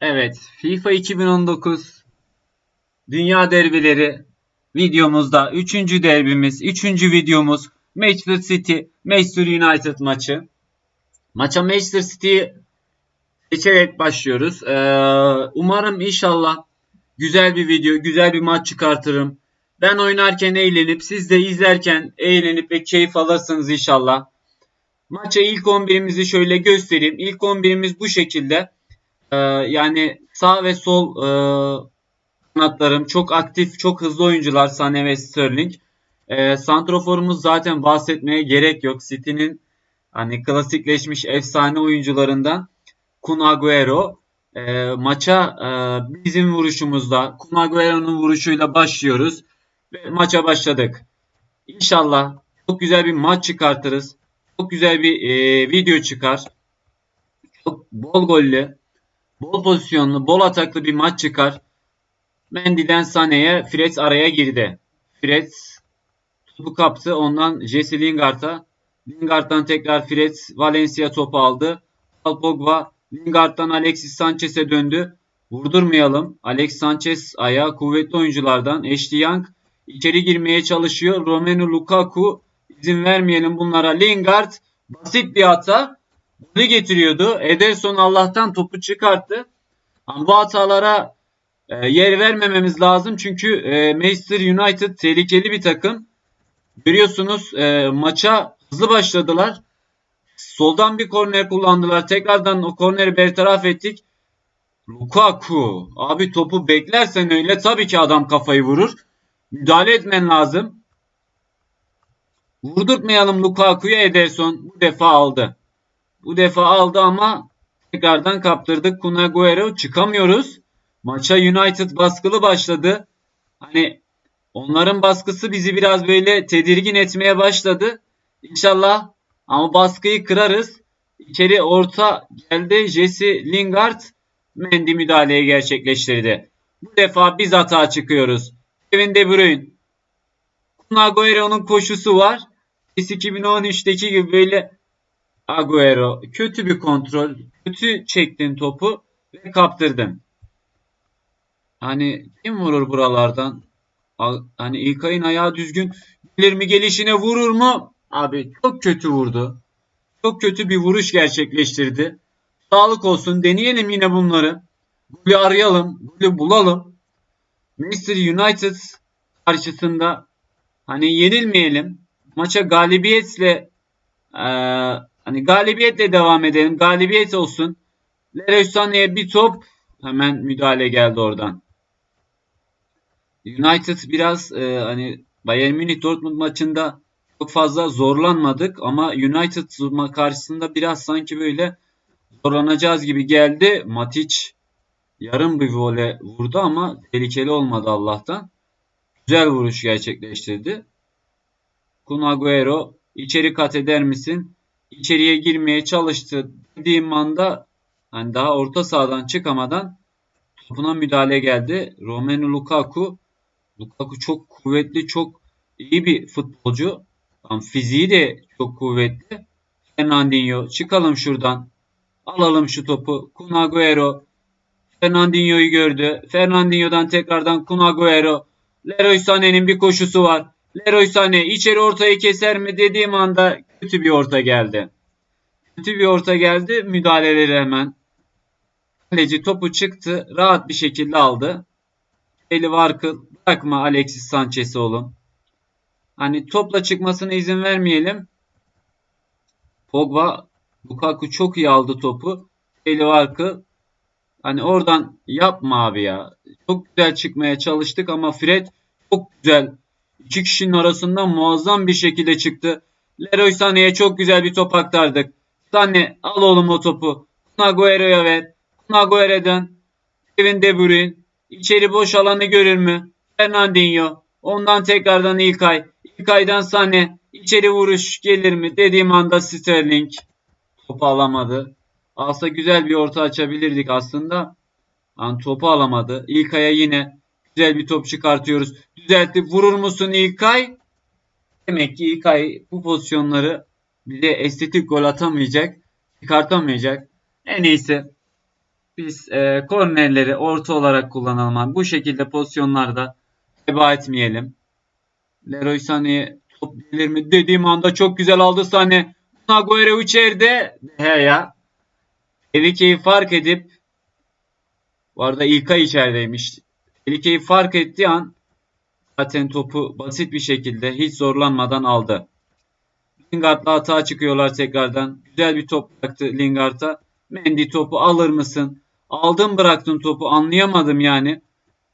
Evet, FIFA 2019 Dünya Derbileri videomuzda 3. derbimiz, 3. videomuz Manchester City, Manchester United maçı. Maça Manchester City'yi seçerek başlıyoruz. Ee, umarım inşallah güzel bir video, güzel bir maç çıkartırım. Ben oynarken eğlenip, siz de izlerken eğlenip ve keyif alırsınız inşallah. Maça ilk 11'imizi şöyle göstereyim. İlk 11'imiz bu şekilde. Ee, yani sağ ve sol e, kanatlarım çok aktif, çok hızlı oyuncular Sane ve Sterling. E, Santroforumuz zaten bahsetmeye gerek yok. City'nin hani klasikleşmiş efsane oyuncularından Kun Agüero. E, maça e, bizim vuruşumuzda Kun Agüero'nun vuruşuyla başlıyoruz ve maça başladık. İnşallah çok güzel bir maç çıkartırız. Çok güzel bir e, video çıkar. Çok bol gollü, bol pozisyonlu, bol ataklı bir maç çıkar. Mendy'den Sané'ye Fred araya girdi. Fred topu kaptı. Ondan Jesse Lingard'a. Lingard'dan tekrar Fred Valencia topu aldı. Paul Pogba Lingard'dan Alexis Sanchez'e döndü. Vurdurmayalım. Alex Sanchez ayağı kuvvetli oyunculardan. Ashley Young içeri girmeye çalışıyor. Romelu Lukaku izin vermeyelim bunlara. Lingard basit bir hata. Golü getiriyordu. Ederson Allah'tan topu çıkarttı. Ama bu hatalara e, yer vermememiz lazım. Çünkü e, Manchester United tehlikeli bir takım. Görüyorsunuz e, maça hızlı başladılar. Soldan bir korner kullandılar. Tekrardan o korneri bertaraf ettik. Lukaku. Abi topu beklersen öyle tabii ki adam kafayı vurur. Müdahale etmen lazım. Vurdurtmayalım Lukaku'ya Ederson. Bu defa aldı. Bu defa aldı ama tekrardan kaptırdık. Kun Agüero çıkamıyoruz. Maça United baskılı başladı. Hani onların baskısı bizi biraz böyle tedirgin etmeye başladı. İnşallah ama baskıyı kırarız. İçeri orta geldi. Jesse Lingard Mendy müdahaleyi gerçekleştirdi. Bu defa biz hata çıkıyoruz. Kevin De Bruyne. Kun Agüero'nun koşusu var. Biz 2013'teki gibi böyle Agüero kötü bir kontrol. Kötü çektin topu ve kaptırdın. Hani kim vurur buralardan? Hani İlkay'ın ayağı düzgün gelir mi gelişine vurur mu? Abi çok kötü vurdu. Çok kötü bir vuruş gerçekleştirdi. Sağlık olsun deneyelim yine bunları. Golü arayalım. Golü bulalım. Manchester United karşısında hani yenilmeyelim. Maça galibiyetle e, hani galibiyetle devam edelim. Galibiyet olsun. Leroy Sané'ye bir top hemen müdahale geldi oradan. United biraz e, hani Bayern Münih Dortmund maçında çok fazla zorlanmadık ama United karşısında biraz sanki böyle zorlanacağız gibi geldi. Matic yarım bir vole vurdu ama tehlikeli olmadı Allah'tan. Güzel vuruş gerçekleştirdi. Kun Agüero içeri kat eder misin? İçeriye girmeye çalıştı dediğim anda hani daha orta sahadan çıkamadan topuna müdahale geldi. Romelu Lukaku Lukaku çok kuvvetli, çok iyi bir futbolcu. Tam fiziği de çok kuvvetli. Fernandinho çıkalım şuradan. Alalım şu topu. Kun Agüero Fernandinho'yu gördü. Fernandinho'dan tekrardan Kun Agüero. Leroy Sané'nin bir koşusu var. Leroy Sané içeri ortayı keser mi dediğim anda kötü bir orta geldi. Kötü bir orta geldi. Müdahaleleri hemen. Kaleci topu çıktı. Rahat bir şekilde aldı. Eli Varkıl bırakma Alexis Sanchez'i oğlum. Hani topla çıkmasına izin vermeyelim. Pogba Lukaku çok iyi aldı topu. Eli Varkıl hani oradan yapma abi ya. Çok güzel çıkmaya çalıştık ama Fred çok güzel. İki kişinin arasından muazzam bir şekilde çıktı. Leroy Sané'ye çok güzel bir top aktardık. Sané al oğlum o topu. Kun Agüero'ya ver. Kun Agüero'dan Kevin De Bruyne İçeri boş alanı görür mü? Fernandinho. Ondan tekrardan İlkay. İlkay'dan Sane. İçeri vuruş gelir mi? Dediğim anda Sterling. Topu alamadı. Alsa güzel bir orta açabilirdik aslında. An topu alamadı. İlkay'a yine güzel bir top çıkartıyoruz. Düzeltip vurur musun İlkay? Demek ki İlkay bu pozisyonları bize estetik gol atamayacak. Çıkartamayacak. En iyisi biz e, kornerleri orta olarak kullanalım abi. Bu şekilde pozisyonlarda heba etmeyelim. Leroy Sané top gelir mi dediğim anda çok güzel aldı Sané. Agüero içeride. He ya. Tehlikeyi fark edip bu arada İlkay içerideymiş. Tehlikeyi fark ettiği an zaten topu basit bir şekilde hiç zorlanmadan aldı. Lingard'la hata çıkıyorlar tekrardan. Güzel bir top bıraktı Lingard'a. Mendy topu alır mısın? Aldım bıraktın topu anlayamadım yani.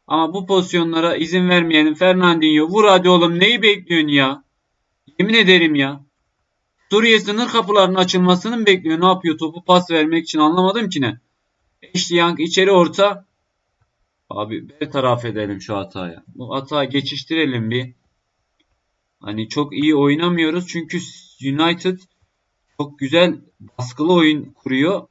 Ama bu pozisyonlara izin vermeyelim. Fernandinho vur hadi oğlum neyi bekliyorsun ya? Yemin ederim ya. Suriye sınır kapılarının açılmasını mı bekliyor? Ne yapıyor? Topu pas vermek için anlamadım ki ne. Ashley Young içeri orta. Abi bertaraf edelim şu hataya. Bu hata geçiştirelim bir. Hani çok iyi oynamıyoruz çünkü United çok güzel baskılı oyun kuruyor.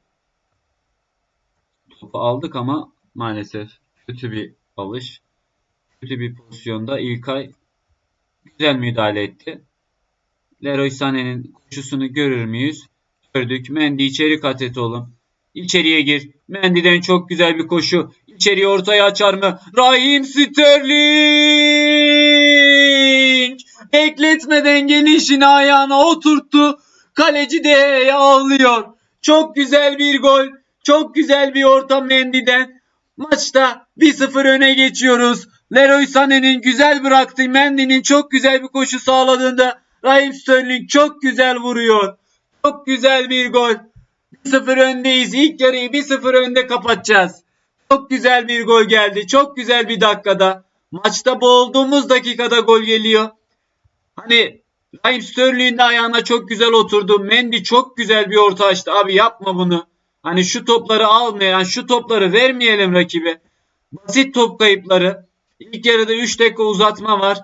Topu aldık ama maalesef kötü bir alış. Kötü bir pozisyonda İlkay güzel müdahale etti. Leroy Sané'nin koşusunu görür müyüz? Gördük. Mendy içeri kat et oğlum. İçeriye gir. Mendy'den çok güzel bir koşu. İçeriye ortaya açar mı? Raheem Sterling! Bekletmeden gelişini ayağına oturttu. Kaleci de ağlıyor. Çok güzel bir gol. Çok güzel bir orta Mendy'den. Maçta 1-0 öne geçiyoruz. Leroy Sané'nin güzel bıraktığı Mendy'nin çok güzel bir koşu sağladığında Raheem Sterling çok güzel vuruyor. Çok güzel bir gol. 1-0 öndeyiz. İlk yarıyı 1-0 önde kapatacağız. Çok güzel bir gol geldi. Çok güzel bir dakikada. Maçta boğulduğumuz dakikada gol geliyor. Hani Raheem Sterling'in de ayağına çok güzel oturdu. Mendy çok güzel bir orta açtı. Abi yapma bunu. Hani şu topları almayan, şu topları vermeyelim rakibe. Basit top kayıpları. İlk yarıda 3 dakika uzatma var.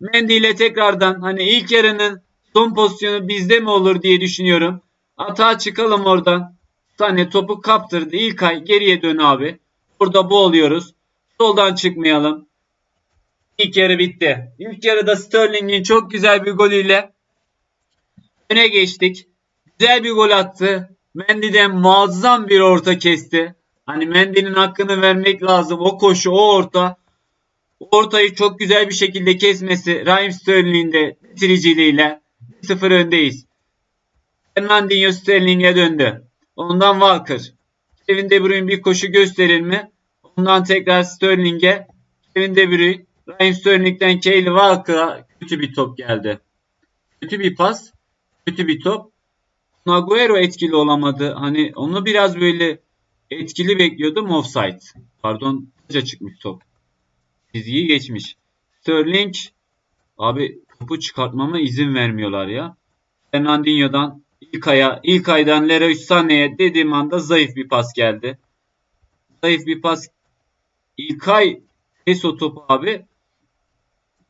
Mendy ile tekrardan hani ilk yarının son pozisyonu bizde mi olur diye düşünüyorum. Atağa çıkalım oradan. Tane topu kaptırdı. İlkay geriye dön abi. Burada boğuluyoruz. Soldan çıkmayalım. İlk yarı bitti. İlk yarıda Sterling'in çok güzel bir golüyle öne geçtik. Güzel bir gol attı. Mendy'den muazzam bir orta kesti. Hani Mendy'nin hakkını vermek lazım. O koşu, o orta. Ortayı çok güzel bir şekilde kesmesi. Raheem Sterling'in de bitiriciliğiyle 1-0 öndeyiz. Fernandinho Sterling'e döndü. Ondan Walker. Kevin De Bruyne bir koşu gösterir mi? Ondan tekrar Sterling'e. Kevin De Bruyne. Raheem Sterling'den Kaylee Walker'a kötü bir top geldi. Kötü bir pas. Kötü bir top. Agüero etkili olamadı. Hani onu biraz böyle etkili bekliyordum. Offside. Pardon. Taca çıkmış top. Çizgiyi geçmiş. Sterling abi topu çıkartmama izin vermiyorlar ya. Fernandinho'dan İlkay'a, İlkay'dan Leroy Sané'ye dediğim anda zayıf bir pas geldi. Zayıf bir pas. İlkay kes o topu abi.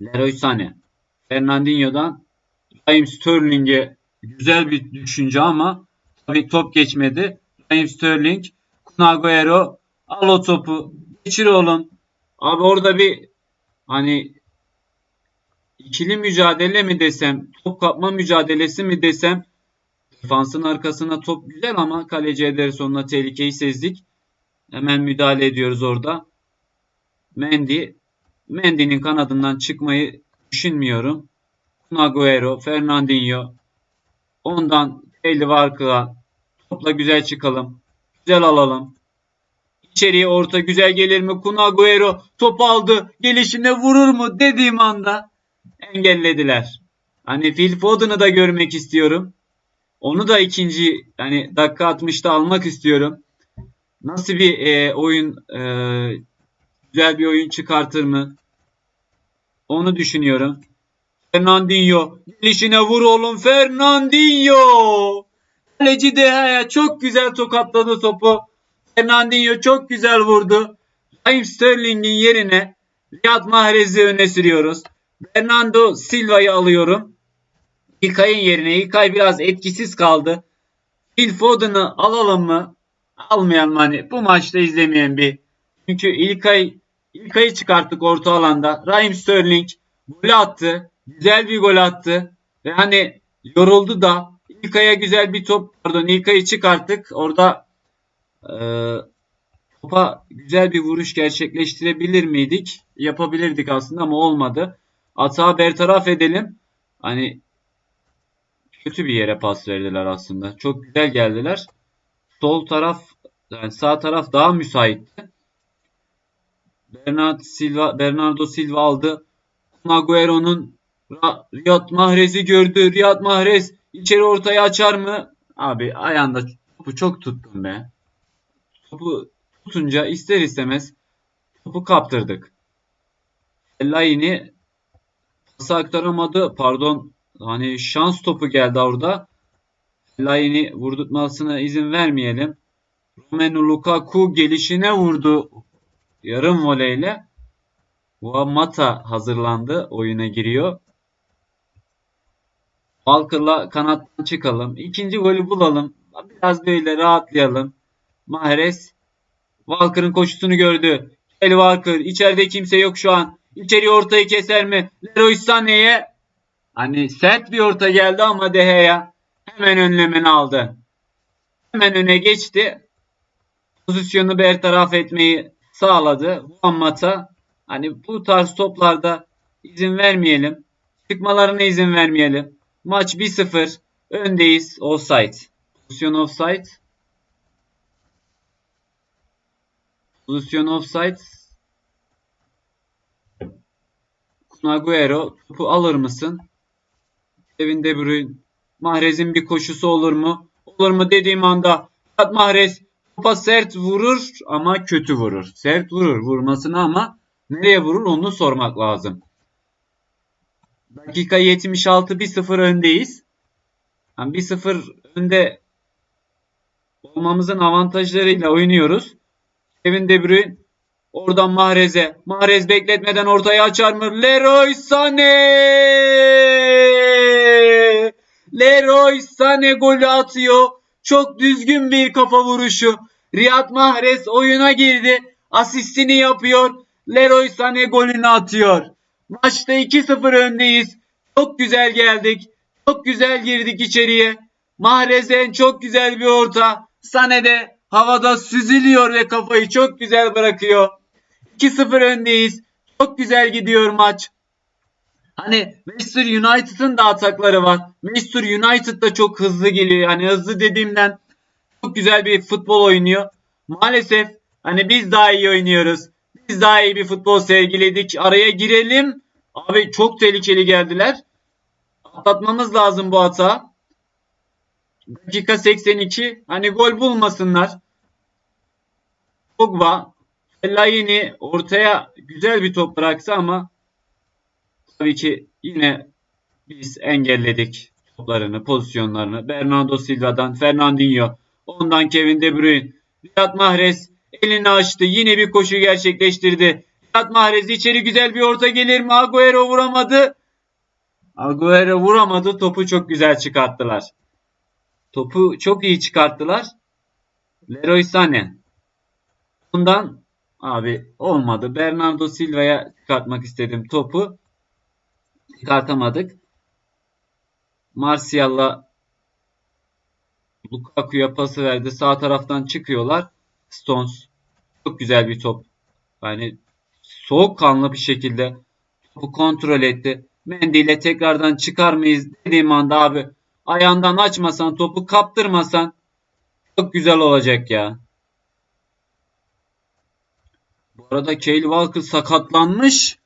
Leroy Sané. Fernandinho'dan Raheem Sterling'e güzel bir düşünce ama tabii top geçmedi. Raheem Sterling, Kun Agüero al o topu. Geçir oğlum. Abi orada bir hani ikili mücadele mi desem, top kapma mücadelesi mi desem defansın arkasına top güzel ama kaleci Ederson'la tehlikeyi sezdik. Hemen müdahale ediyoruz orada. Mendy Mendy'nin kanadından çıkmayı düşünmüyorum. Agüero, Fernandinho. Ondan Kelly Walker'a topla güzel çıkalım. Güzel alalım. İçeriye orta güzel gelir mi? Kun Agüero top aldı. Gelişine vurur mu dediğim anda engellediler. Hani Phil Foden'ı da görmek istiyorum. Onu da ikinci hani dakika 60'ta almak istiyorum. Nasıl bir e, oyun e, güzel bir oyun çıkartır mı? Onu düşünüyorum. Fernandinho gelişine vur oğlum Fernandinho. Kaleci Deha'ya çok güzel tokatladı topu. Fernandinho çok güzel vurdu. Raheem Sterling'in yerine Riyad Mahrez'i öne sürüyoruz. Bernardo Silva'yı alıyorum. İlkay'ın yerine İlkay biraz etkisiz kaldı. Phil Foden'ı alalım mı? Almayalım hani. Bu maçta izlemeyen bir. Çünkü İlkay İlkay'ı çıkarttık orta alanda. Raheem Sterling gol attı. Güzel bir gol attı. Ve hani yoruldu da İlkay'a güzel bir top pardon İlkay'ı çıkarttık. Orada e, topa güzel bir vuruş gerçekleştirebilir miydik? Yapabilirdik aslında ama olmadı. Atağı bertaraf edelim. Hani kötü bir yere pas verdiler aslında. Çok güzel geldiler. Sol taraf yani sağ taraf daha müsaitti. Bernardo Silva Bernardo Silva aldı. Agüero'nun Riyad Mahrez'i gördü. Riyad Mahrez içeri ortaya açar mı? Abi ayağında topu çok tuttum be. Topu tutunca ister istemez topu kaptırdık. Fellaini pası aktaramadı. Pardon. Hani şans topu geldi orada. Fellaini vurdurtmasına izin vermeyelim. Romelu Lukaku gelişine vurdu. Yarım voleyle. Mata hazırlandı. Oyuna giriyor. Walker'la kanattan çıkalım. İkinci golü bulalım. Biraz böyle rahatlayalım. Mahrez Walker'ın koşusunu gördü. El Walker içeride kimse yok şu an. İçeri ortayı keser mi? Leroy Sané'ye hani sert bir orta geldi ama De Gea hemen önlemini aldı. Hemen öne geçti. Pozisyonu bertaraf etmeyi sağladı. Muhammed'a hani bu tarz toplarda izin vermeyelim. Çıkmalarına izin vermeyelim. Maç 1-0. Öndeyiz. Offside. Pozisyon offside. Pozisyon offside. Kun Agüero topu alır mısın? Kevin De Bruyne. Mahrez'in bir koşusu olur mu? Olur mu dediğim anda Riyad Mahrez topa sert vurur ama kötü vurur. Sert vurur vurmasını ama nereye vurur onu sormak lazım. Dakika 76 1-0 öndeyiz. Yani 1-0 önde olmamızın avantajlarıyla oynuyoruz. Kevin De Bruyne oradan Mahrez'e. Mahrez bekletmeden ortaya açar mı? Leroy Sané! Leroy Sané golü atıyor. Çok düzgün bir kafa vuruşu. Riyad Mahrez oyuna girdi. Asistini yapıyor. Leroy Sané golünü atıyor. Maçta 2-0 öndeyiz. Çok güzel geldik. Çok güzel girdik içeriye. Mahrez'en çok güzel bir orta. Sané de havada süzülüyor ve kafayı çok güzel bırakıyor. 2-0 öndeyiz. Çok güzel gidiyor maç. Hani Manchester United'ın da atakları var. Manchester United da çok hızlı geliyor. Yani hızlı dediğimden çok güzel bir futbol oynuyor. Maalesef hani biz daha iyi oynuyoruz. Biz daha iyi bir futbol sergiledik. Araya girelim. Abi çok tehlikeli geldiler. Atlatmamız lazım bu hata. Dakika 82. Hani gol bulmasınlar. Pogba Fellaini ortaya güzel bir top bıraksa ama tabii ki yine biz engelledik toplarını, pozisyonlarını. Bernardo Silva'dan Fernandinho, ondan Kevin De Bruyne, Riyad Mahrez elini açtı. Yine bir koşu gerçekleştirdi. Riyad Mahrez içeri güzel bir orta gelir mi? Agüero vuramadı. Agüero vuramadı. Topu çok güzel çıkarttılar. Topu çok iyi çıkarttılar. Leroy Sané. Bundan abi olmadı. Bernardo Silva'ya çıkartmak istedim topu. Çıkartamadık. Martial'la Lukaku'ya pası verdi. Sağ taraftan çıkıyorlar. Stones çok güzel bir top. Yani soğukkanlı bir şekilde topu kontrol etti. Mendy ile tekrardan çıkar mıyız dediğim anda abi ayağından açmasan topu kaptırmasan çok güzel olacak ya. Bu arada Cale Walker sakatlanmış.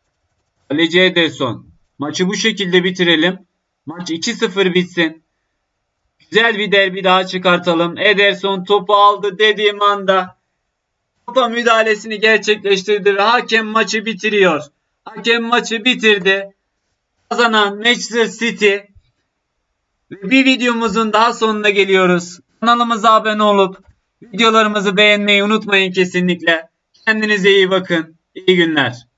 Kaleci Ederson. Maçı bu şekilde bitirelim. Maç 2-0 bitsin. Güzel bir derbi daha çıkartalım. Ederson topu aldı dediğim anda topa müdahalesini gerçekleştirdi ve hakem maçı bitiriyor. Hakem maçı bitirdi. Kazanan Manchester City. Bir videomuzun daha sonuna geliyoruz. Kanalımıza abone olup videolarımızı beğenmeyi unutmayın kesinlikle. Kendinize iyi bakın. İyi günler.